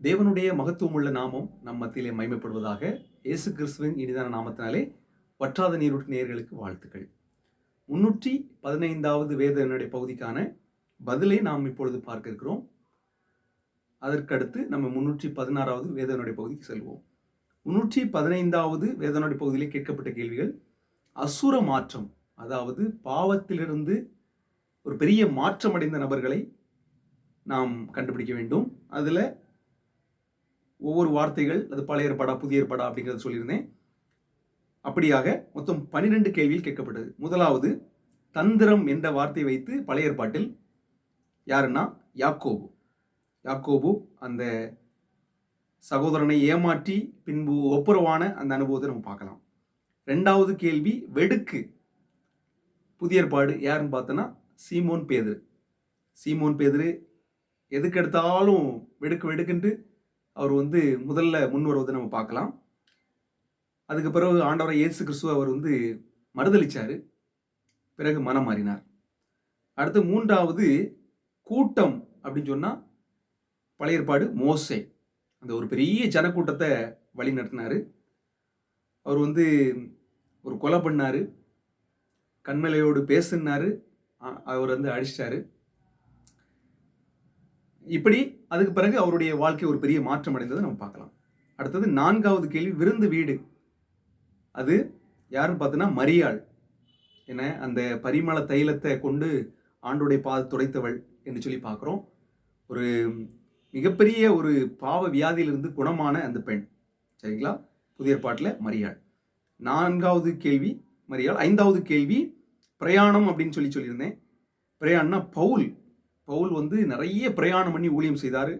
தேவனுடைய மகத்துவமுள்ள நாமம் நம் மத்தியிலே மைமைப்படுவதாக இயேசு கிறிஸ்துவின் இனிதான நாமத்தினாலே வற்றாத நீரூட்டு நேயர்களுக்கு வாழ்த்துக்கள். முன்னூற்றி பதினைந்தாவது வேத நடை பகுதிக்கான பதிலை நாம் இப்பொழுது பார்க்க இருக்கிறோம். அதற்கடுத்து நம்ம முன்னூற்றி பதினாறாவது வேதனுடைய பகுதிக்கு செல்வோம். முன்னூற்றி பதினைந்தாவது வேதனுடைய பகுதியிலே கேட்கப்பட்ட கேள்விகள் அசுர மாற்றம் அதாவது பாவத்திலிருந்து ஒரு பெரிய மாற்றம் அடைந்த நபர்களை நாம் கண்டுபிடிக்க வேண்டும். அதில் ஒவ்வொரு வார்த்தைகள் அது பழைய ஏற்பாடா புதிய ஏற்பாடா அப்படிங்கிறத சொல்லியிருந்தேன். அப்படியாக மொத்தம் பன்னிரெண்டு கேள்வியில் கேட்கப்பட்டது. முதலாவது தந்திரம் என்ற வார்த்தை வைத்து பழைய ஏற்பாட்டில் யாருன்னா? யாக்கோபு. யாக்கோபு அந்த சகோதரனை ஏமாற்றி பின்பு ஒப்புரவான அந்த அனுபவத்தை நம்ம பார்க்கலாம். ரெண்டாவது கேள்வி வெடுக்கு. புதிய ஏற்பாடு யாருன்னு பார்த்தோன்னா? சீமோன் பேதுரு. சீமோன் பேதுரு எதுக்கு எடுத்தாலும் வெடுக்கு வெடுக்குன்ட்டு அவர் வந்து முதல்ல முன் வருவதை நம்ம பார்க்கலாம். அதுக்கு பிறகு ஆண்டவரை இயேசு கிறிஸ்துவ அவர் வந்து மறுதளிச்சார் பிறகு மனம் மாறினார். அடுத்து மூன்றாவது கூட்டம் அப்படின்னு சொன்னால் பழைய ஏற்பாடு மோசே. அந்த ஒரு பெரிய ஜனக்கூட்டத்தை வழி நடத்தினார் அவர் வந்து ஒரு கொலை பண்ணார். கண்மலையோடு பேசுனாரு. அவர் வந்து அடிச்சிட்டாரு. இப்படி அதுக்கு பிறகு அவருடைய வாழ்க்கை ஒரு பெரிய மாற்றம் அடைந்ததை நம்ம பார்க்கலாம். அடுத்தது நான்காவது கேள்வி விருந்து வீடு. அது யாருன்னு பார்த்தோன்னா மரியாள். என்ன அந்த பரிமள தைலத்தை கொண்டு ஆண்டுடைய பாத துடைத்தவள் என்று சொல்லி பார்க்குறோம். ஒரு மிகப்பெரிய ஒரு பாவ வியாதியிலிருந்து குணமான அந்த பெண். சரிங்களா? புதிய ஏற்பாட்டில் மரியாள். நான்காவது கேள்வி மரியாள். ஐந்தாவது கேள்வி பிரயாணம் அப்படின்னு சொல்லி சொல்லியிருந்தேன். பிரயாணம்னா பவுல். பவுல் வந்து நிறைய பிரயாணம் பண்ணி ஊழியம் செய்தார்.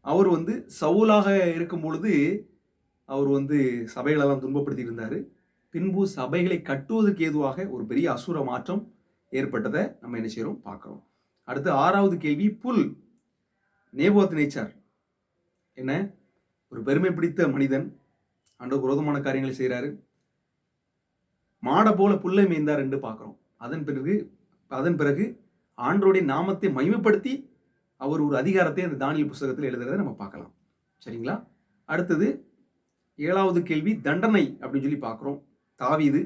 அவர் வந்து சவுலாக இருக்கும் பொழுது அவர் வந்து சபைகளெல்லாம் துன்பப்படுத்தி இருந்தார். பின்பு சபைகளை கட்டுவதற்கு ஏதுவாக ஒரு பெரிய அசுர மாற்றம் ஏற்பட்டதை நம்ம என்ன செய்கிறோம் பார்க்குறோம். அடுத்து ஆறாவது கேள்வி புல் நேபோத் நேச்சார். என்ன? ஒரு பெருமை பிடித்த மனிதன். ஆண்டவர் குரோதமான காரியங்களை செய்கிறாரு மாடை போல புல்லை மேய்ந்தார் என்று பார்க்குறோம். அதன் பிறகு அதன் பிறகு ஆண்டோடைய நாமத்தை மகிமைப்படுத்தி அவர் ஒரு அதிகாரத்தை அந்த தானியல் புஸ்தகத்தில் எழுதுறதை நம்ம பார்க்கலாம். சரிங்களா? அடுத்தது ஏழாவது கேள்வி தண்டனை அப்படின்னு சொல்லி பார்க்குறோம். தாவீது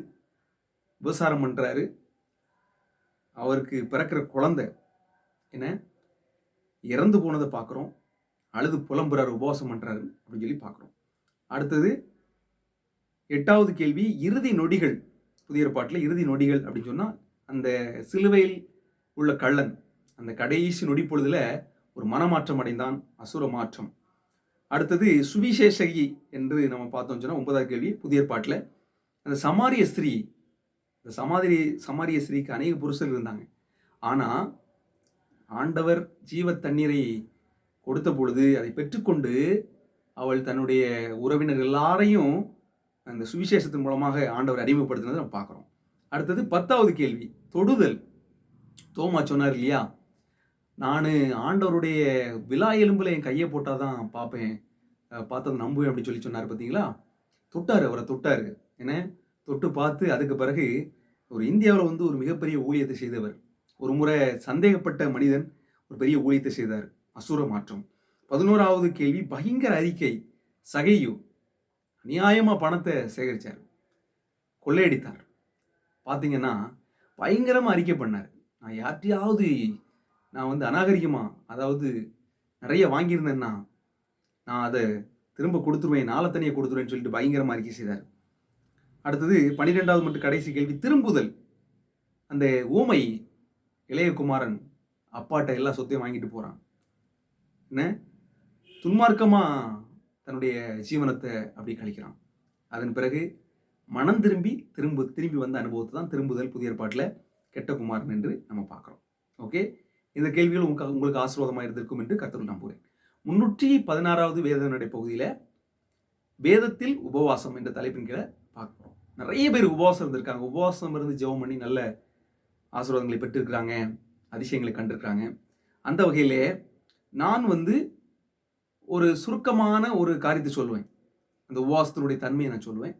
விபசாரம் பண்ணுறாரு அவருக்கு பிறக்கிற குழந்தை என்ன? இறந்து போனதை பார்க்குறோம். அழுது புலம்புறாரு உபவாசம் பண்ணுறாரு அப்படின்னு சொல்லி பார்க்குறோம். அடுத்தது எட்டாவது கேள்வி இறுதி நொடிகள். புதிய பாட்டில் இறுதி நொடிகள் அப்படின்னு சொன்னால் அந்த சிலுவையில் உள்ள கள்ளன். அந்த கடைசி நொடி பொழுதுல ஒரு மனமாற்றம் அடைந்தான் அசுர மாற்றம். அடுத்தது சுவிசேஷகி என்று நம்ம பார்த்தோம் சொன்னால் ஒன்பதாவது கேள்வி புதிய பாட்டில் அந்த சமாரிய ஸ்திரீ இந்த சமாதிரி சமாரிய ஸ்திரீக்கு அநேக புருஷர்கள் இருந்தாங்க. ஆனால் ஆண்டவர் ஜீவ தண்ணீரை கொடுத்த பொழுது அதை பெற்றுக்கொண்டு அவள் தன்னுடைய உறவினர் எல்லாரையும் அந்த சுவிசேஷத்தின் மூலமாக ஆண்டவர் அறிமுகப்படுத்தினதை நம்ம பார்க்குறோம். அடுத்தது பத்தாவது கேள்வி தொடுதல். தோமா சொன்னார் இல்லையா? நான் ஆண்டவருடைய விழா எலும்பில் என் கையை போட்டால் தான் பார்ப்பேன் பார்த்தது நம்புவேன் அப்படின்னு சொல்லி சொன்னார் பார்த்தீங்களா? தொட்டார் அவரை தொட்டார். என்ன? தொட்டு பார்த்து அதுக்கு பிறகு ஒரு இந்தியாவில் வந்து ஒரு மிகப்பெரிய ஊழியத்தை செய்தவர். ஒரு முறை சந்தேகப்பட்ட மனிதன் ஒரு பெரிய ஊழியத்தை செய்தார். அசுர மாற்றம். பதினோராவது கேள்வி பயங்கர அறிக்கை சகையு நியாயமாக பணத்தை சேகரித்தார் கொள்ளையடித்தார். பார்த்தீங்கன்னா பயங்கரமாக அறிக்கை பண்ணார். நான் யார்ட்டையாவது நான் வந்து அநாகரிகமா அதாவது நிறைய வாங்கியிருந்தேன்னா நான் அதை திரும்ப கொடுத்துருவேன் நாளை தனியாக கொடுத்துருவேன்னு சொல்லிட்டு பயங்கரமாக அறிக்கை செய்தார். அடுத்தது பன்னிரெண்டாவது மட்டும் கடைசி கேள்வி திரும்புதல். அந்த ஊமை இளையகுமாரன் அப்பாட்ட எல்லா சொத்தையும் வாங்கிட்டு போகிறான் என்ன? துன்மார்க்கமாக தன்னுடைய ஜீவனத்தை அப்படி கழிக்கிறான். அதன் பிறகு மனம் திரும்பி திரும்ப திரும்பி வந்த அனுபவத்தை தான் திரும்புதல் புதிய ஏற்பாட்டில் கெட்ட குமாரன் என்று நம்ம பார்க்குறோம். ஓகே இந்த கேள்விகள் உங்களுக்கு உங்களுக்கு ஆசீர்வாதமாக இருந்திருக்கும் என்று கருத்தில் நம்புகிறேன் முன்னூற்றி பதினாறாவது வேதனுடைய பகுதியில் வேதத்தில் உபவாசம் என்ற தலைப்பின் கீழே பார்க்குறோம். நிறைய பேர் உபவாசம் இருந்திருக்காங்க. உபவாசம் இருந்து ஜெபம் பண்ணி நல்ல ஆசீர்வாதங்களை பெற்றிருக்கிறாங்க அதிசயங்களை கண்டிருக்கிறாங்க. அந்த வகையிலே நான் வந்து ஒரு சுருக்கமான ஒரு காரியத்தை சொல்லுவேன். அந்த உபவாசத்தினுடைய தன்மையை நான் சொல்லுவேன்.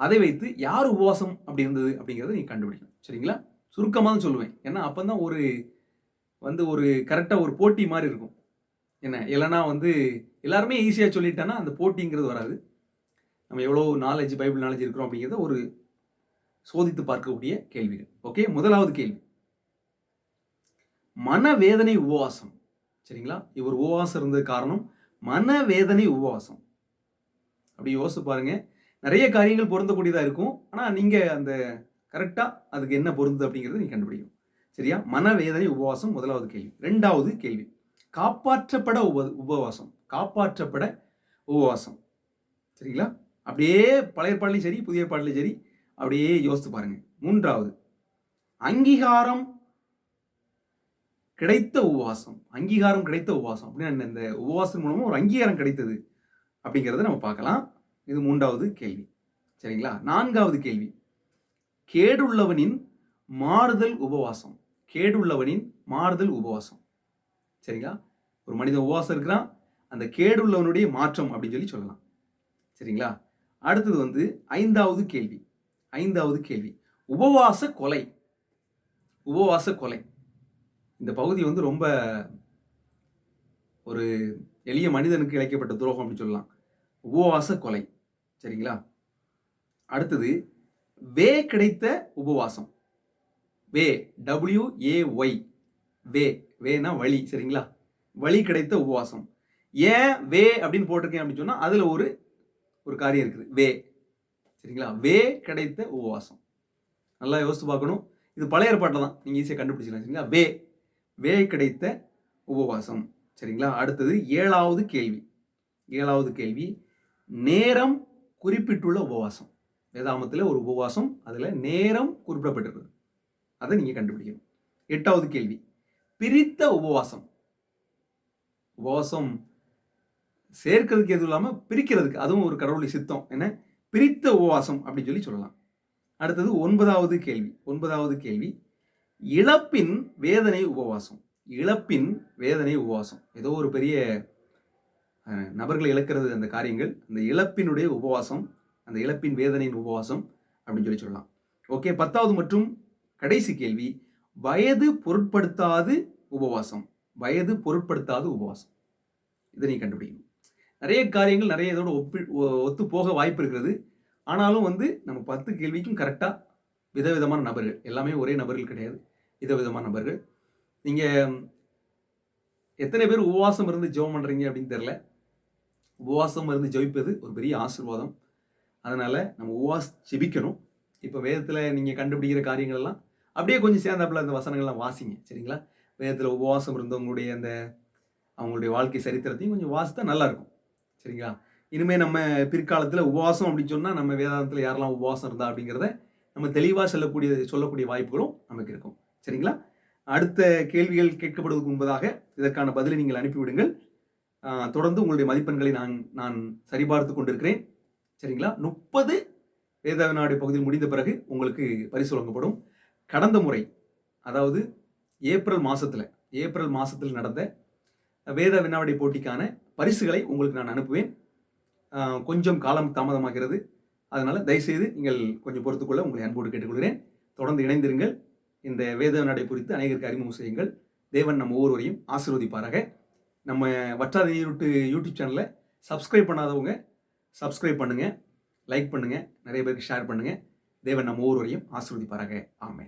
அதை வைத்து யார் உபவாசம் அப்படி இருந்தது அப்படிங்கிறத நீங்கள் கண்டுபிடிக்கணும். சரிங்களா? சுருக்கமாக தான் சொல்லுவேன். ஏன்னா அப்போ தான் ஒரு வந்து ஒரு கரெக்டாக ஒரு போட்டி மாதிரி இருக்கும். என்ன இல்லைன்னா வந்து எல்லாருமே ஈஸியாக சொல்லிட்டேன்னா அந்த போட்டிங்கிறது வராது. நம்ம எவ்வளோ நாலேஜ் பைபிள் நாலேஜ் இருக்கிறோம் அப்படிங்கிறத ஒரு சோதித்து பார்க்கக்கூடிய கேள்விகள். ஓகே முதலாவது கேள்வி. மனவேதனை உபவாசம். சரிங்களா? இவர் உபவாசம் இருந்தது காரணம் மனவேதனை உபவாசம். அப்படி யோசிச்சு பாருங்க. நிறைய காரியங்கள் பொருந்தக்கூடியதாக இருக்கும். ஆனால் நீங்கள் அந்த கரெக்டாக அதுக்கு என்ன பொருந்தது அப்படிங்கிறத நீங்கள் கண்டுபிடிக்கும் சரியா? மனவேதனை உபவாசம் முதலாவது கேள்வி. ரெண்டாவது கேள்வி. காப்பாற்றப்பட உப உபவாசம். காப்பாற்றப்பட உபவாசம். சரிங்களா? அப்படியே பழைய பாடலையும் சரி புதிய பாடலையும் சரி அப்படியே யோசித்து பாருங்க. மூன்றாவது. அங்கீகாரம் கிடைத்த உபவாசம். அங்கீகாரம் கிடைத்த உபவாசம். அப்படின்னு இந்த உபவாசம் மூலமாக ஒரு அங்கீகாரம் கிடைத்தது அப்படிங்கிறத நம்ம பார்க்கலாம். இது மூன்றாவது கேள்வி. சரிங்களா? நான்காவது கேள்வி. கேடுள்ளவனின் மாறுதல் உபவாசம். கேடுள்ளவனின் மாறுதல் உபவாசம். சரிங்களா? ஒரு மனிதன் உபவாசம் இருக்கிறான் அந்த கேடுள்ளவனுடைய மாற்றம் அப்படின்னு சொல்லி சொல்லலாம். சரிங்களா? அடுத்தது வந்து ஐந்தாவது கேள்வி. ஐந்தாவது கேள்வி. உபவாச கொலை. உபவாச கொலை. இந்த பகுதி வந்து ரொம்ப ஒரு எளிய மனிதனுக்கு இழைக்கப்பட்ட துரோகம் அப்படின்னு சொல்லலாம். உபவாச கொலை. சரிங்களா? அடுத்தது வே கிடைத்த உபவாசம். வே டபிள்யூ ஏ ஒய் வே வேனா வழி சரிங்களா? வழி கிடைத்த உபவாசம். ஏன் வே அப்படின்னு போட்டிருக்கேன் அப்படின்னு சொன்னால் அதில் ஒரு ஒரு காரியம் இருக்குது. வே. சரிங்களா? வே கிடைத்த உபவாசம். நல்லா யோசித்து பார்க்கணும். இது பழைய ஏற்பாட்டில் தான். நீங்கள் ஈஸியாக கண்டுபிடிச்சிக்கலாம் சரிங்களா? வே. வே கிடைத்த உபவாசம். சரிங்களா? அடுத்தது ஏழாவது கேள்வி. ஏழாவது கேள்வி. நேரம் குறிப்பிட்டுள்ள உபவாசம். வேதாமத்தில் ஒரு உபவாசம் அதில் நேரம் குறிப்பிடப்பட்டிருக்கு அதை நீங்கள் கண்டுபிடிக்கணும். எட்டாவது கேள்வி. பிரித்த உபவாசம். உபவாசம் சேர்க்கிறதுக்கு எதுவும் இல்லாமல் பிரிக்கிறதுக்கு. அதுவும் ஒரு கடவுளை சித்தம். என்ன? பிரித்த உபவாசம் அப்படின்னு சொல்லி சொல்லலாம். அடுத்தது ஒன்பதாவது கேள்வி. ஒன்பதாவது கேள்வி. இழப்பின் வேதனை உபவாசம். இழப்பின் வேதனை உபவாசம். ஏதோ ஒரு பெரிய நபர்களை இழக்கிறது அந்த காரியங்கள். அந்த இழப்பினுடைய உபவாசம். அந்த இழப்பின் வேதனையின் உபவாசம் அப்படின்னு சொல்லி சொல்லலாம். ஓகே பத்தாவது மற்றும் கடைசி கேள்வி வயது பொருட்படுத்தாது உபவாசம். வயது பொருட்படுத்தாது உபவாசம். இதை நீ கண்டுபிடிக்கணும். நிறைய காரியங்கள் நிறைய இதோட ஒப்பி ஒத்து போக வாய்ப்பு இருக்கிறது ஆனாலும் வந்து நம்ம பத்து கேள்விக்கும் கரெக்டாக விதவிதமான நபர்கள் எல்லாமே ஒரே நபர்கள் கிடையாது. விதவிதமான நபர்கள். நீங்கள் எத்தனை பேர் உபவாசம் இருந்து ஜெபம் பண்ணுறீங்க அப்படின்னு தெரில உபவாசம் இருந்து ஜெபிப்பது ஒரு பெரிய ஆசிர்வாதம். அதனால் நம்ம உவாஸ் செபிக்கணும். இப்போ வேதத்தில் நீங்கள் கண்டுபிடிக்கிற காரியங்கள் எல்லாம் அப்படியே கொஞ்சம் சேர்ந்தாப்புல அந்த வசனங்கள்லாம் வாசிங்க சரிங்களா? வேதத்தில் உபவாசம் இருந்தவங்களுடைய அந்த அவங்களுடைய வாழ்க்கை சரித்திரத்தையும் கொஞ்சம் வாசித்தா நல்லாயிருக்கும் சரிங்களா? இனிமேல் நம்ம பிற்காலத்தில் உபவாசம் அப்படின்னு சொன்னால் நம்ம வேதாந்தத்தில் யாரெல்லாம் உபவாசம் இருந்தா அப்படிங்கிறத நம்ம தெளிவாக சொல்லக்கூடிய சொல்லக்கூடிய வாய்ப்புகளும் நமக்கு இருக்கும் சரிங்களா? அடுத்த கேள்விகள் கேட்கப்படுவதற்கு முன்பதாக இதற்கான பதிலை நீங்கள் அனுப்பிவிடுங்கள். தொடர்ந்து உங்களுடைய மதிப்பெண்களை நான் நான் சரிபார்த்து கொண்டிருக்கிறேன். சரிங்களா? முப்பது வேத நாடு பகுதியில் முடிந்த பிறகு உங்களுக்கு பரிசு வழங்கப்படும். கடந்த முறை அதாவது ஏப்ரல் மாதத்தில் ஏப்ரல் மாதத்தில் நடந்த வேத வினாவடி போட்டிக்கான பரிசுகளை உங்களுக்கு நான் அனுப்புவேன். கொஞ்சம் காலம் தாமதமாகிறது. அதனால் தயவுசெய்து நீங்கள் கொஞ்சம் பொறுத்துக்கொள்ள உங்களை அன்போடு கேட்டுக்கொள்கிறேன். தொடர்ந்து இணைந்திருங்கள். இந்த வேத நடை குறித்து அனைவருக்கு அறிமுகம் செய்யுங்கள். தேவன் நம்ம ஒவ்வொருவரையும் ஆசீர்வதிப்பாராக. நம்ம வற்றாத நீருட்டு யூடியூப் சேனலை சப்ஸ்கிரைப் பண்ணாதவங்க சப்ஸ்கிரைப் பண்ணுங்கள் லைக் பண்ணுங்கள் நிறைய பேருக்கு ஷேர் பண்ணுங்கள் தேவன் நம்ம ஒவ்வொருவரையும் ஆசிர்வதிப்பாராக. ஆமே